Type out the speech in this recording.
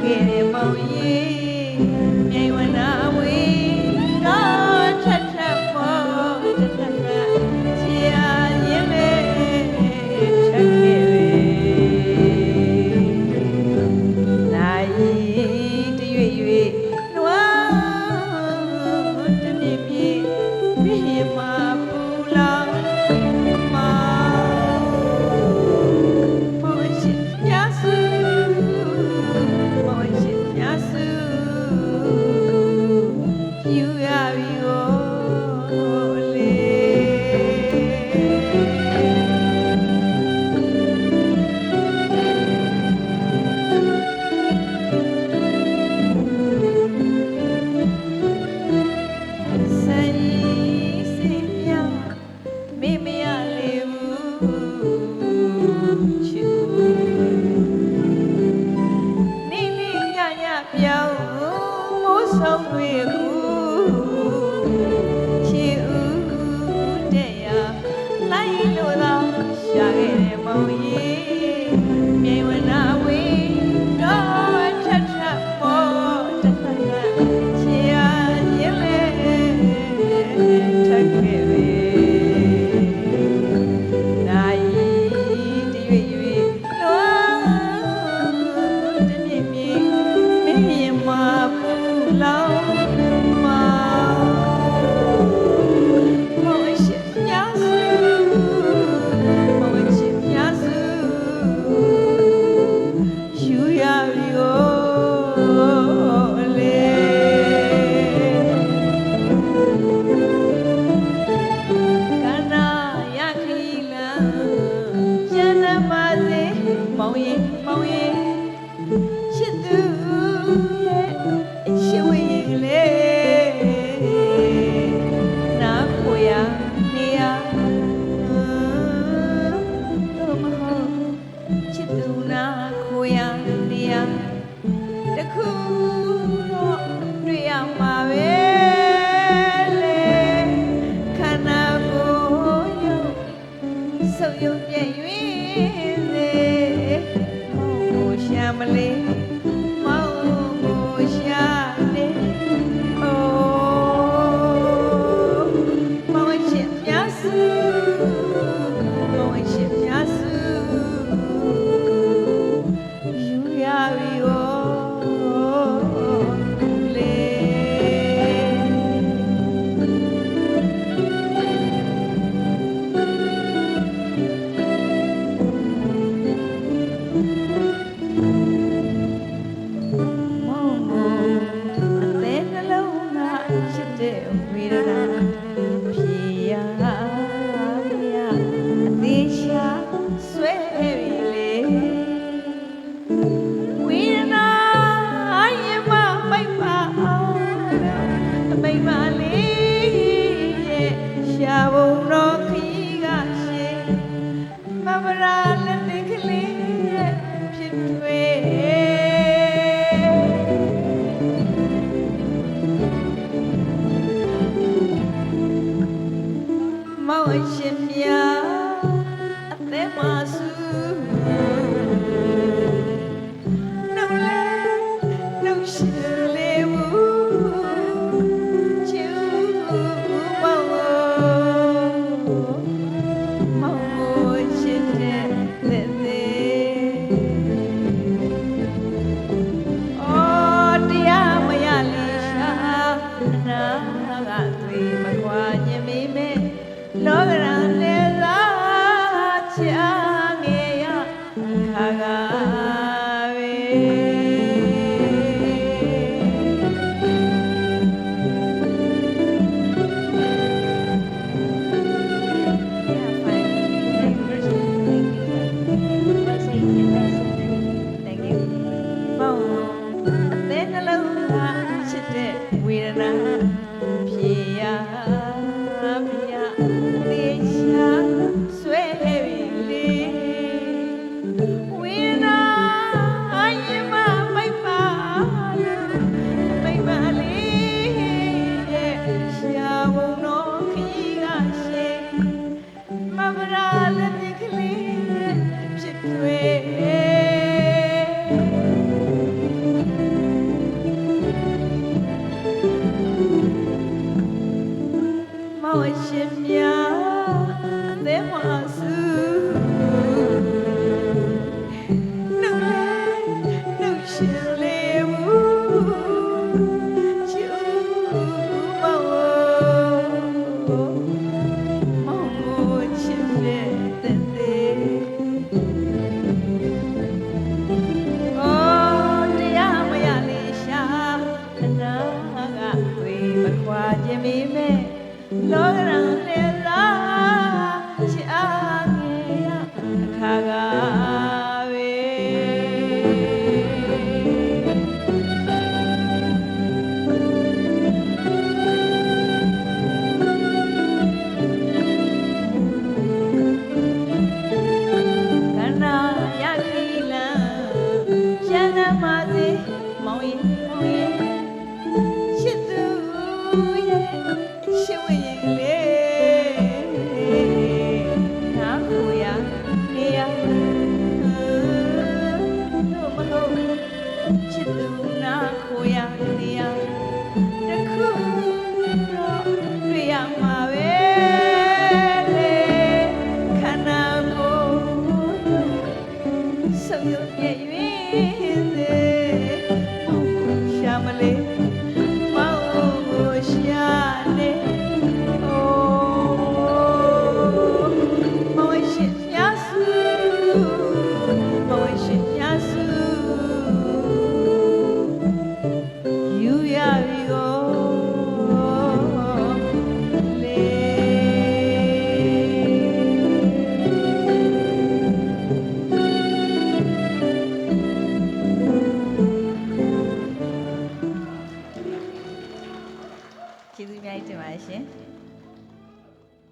get queremos. sou eu. မောင်ရဲ့ရှစ်သူရဲ့ရှစ်ဝေးရေကလေးနာခိုရနေရတို့မဟုတ်ရှစ်သူနာခိုရနေရတခုတော့တွေ့ရမှာ Yeah.